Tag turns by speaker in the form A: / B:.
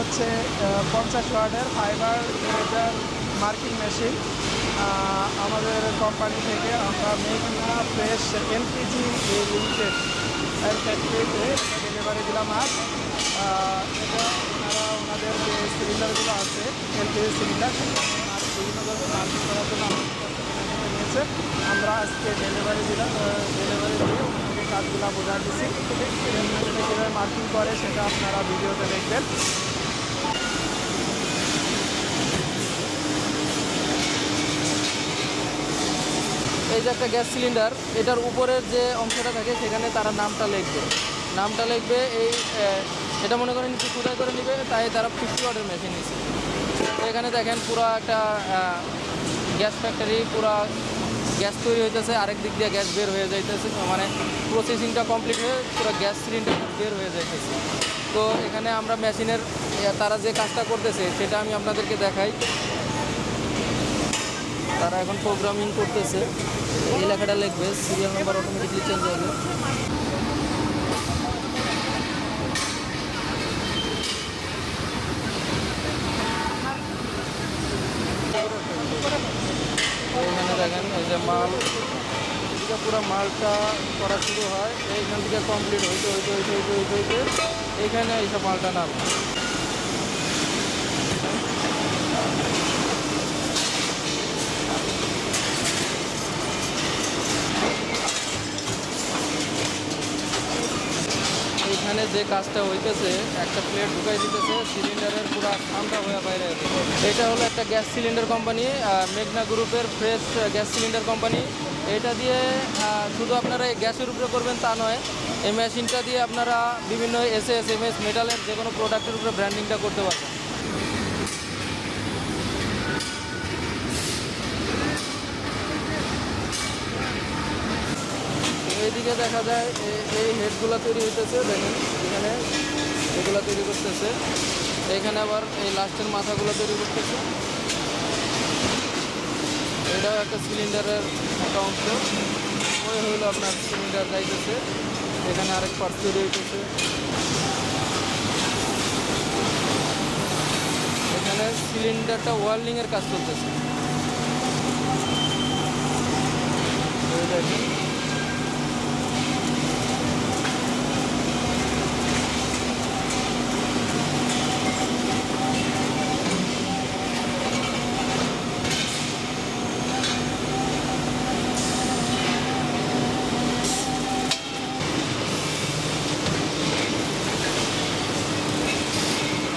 A: হচ্ছে পঞ্চাশ ওয়ার্ডের ফাইবার মিটার মার্কিং মেশিন। আমাদের কোম্পানি থেকে আমরা মেঘনা ফ্রেশ এলপিজি লিমিটেড ফ্যাক্টরিতে ডেলিভারি দিলাম আজ। এটা ওনারা, ওনাদের যে সিলিন্ডারগুলো আছে, এলপিজি সিলিন্ডার আর বিভিন্ন ধরনের মার্কিং করার জন্য নিয়েছে। আমরা আজকে ডেলিভারি দিলাম ডেলিভারি দিয়ে ওনাকে কাজগুলো বোঝা দিচ্ছি কীভাবে মার্কিং করে সেটা আপনারা ভিডিওতে দেখবেন।
B: এই যে একটা গ্যাস সিলিন্ডার, এটার উপরের যে অংশটা থাকে, সেখানে তারা নামটা লিখবে। নামটা লিখবে, এই এটা মনে করেন একটু করে নেবে, তাই তারা ফিফটি ওয়াটের মেশিন নিচ্ছে তো এখানে দেখেন পুরো একটা গ্যাস ফ্যাক্টরি পুরো গ্যাস তৈরি হইতেছে, আরেক দিক দিয়ে গ্যাস বের হয়ে যাইতেছে। মানে প্রসেসিংটা কমপ্লিট হয়ে পুরো গ্যাস সিলিন্ডার বের হয়ে যাইতেছে। তো এখানে আমরা মেশিনের তারা যে কাজটা করতেছে, সেটা আমি আপনাদেরকে দেখাই। তারা এখন প্রোগ্রামিং করতেছে। এই লেখাটা লিখবে সিরিয়াল নাম্বার অটোমেটিকলি চেঞ্জ হবে। এইখানে এই যে মাল পুরো মালটা করা শুরু হয়। থেকে কমপ্লিট হইতে হইতে হইতে এইখানে এইসব মালটা নামে। এখানে যে কাজটা হইতেছে, একটা প্লেট ঢুকাই দিতেছে সিলিন্ডারের পুরো ঠান্ডা হয়ে বাইরে। এটা হলো একটা গ্যাস সিলিন্ডার কোম্পানি মেঘনা গ্রুপের ফ্রেশ গ্যাস সিলিন্ডার কোম্পানি এটা দিয়ে শুধু আপনারা এই গ্যাসের উপরে করবেন তা নয়, এই মেশিনটা দিয়ে আপনারা বিভিন্ন এস এস এম এস মেটালের যে কোনো প্রোডাক্টের উপরে ব্র্যান্ডিংটা করতে পারবেন এইদিকে দেখা যায়, এই হেডগুলো তৈরি হইতেছে, দেখেন, এখানে এগুলো তৈরি করতেছে। এখানে আবার এই লাস্টের মাথাগুলো তৈরি করতেছে। এটাও একটা সিলিন্ডারের একটা অংশ। ওই হইল আপনার সিলিন্ডার যাইতেছে। এখানে আরেক পার্ট তৈরি হইতেছে। এখানে সিলিন্ডারটা ওয়ার্লিংয়ের কাজ করতেছে। দেখেন।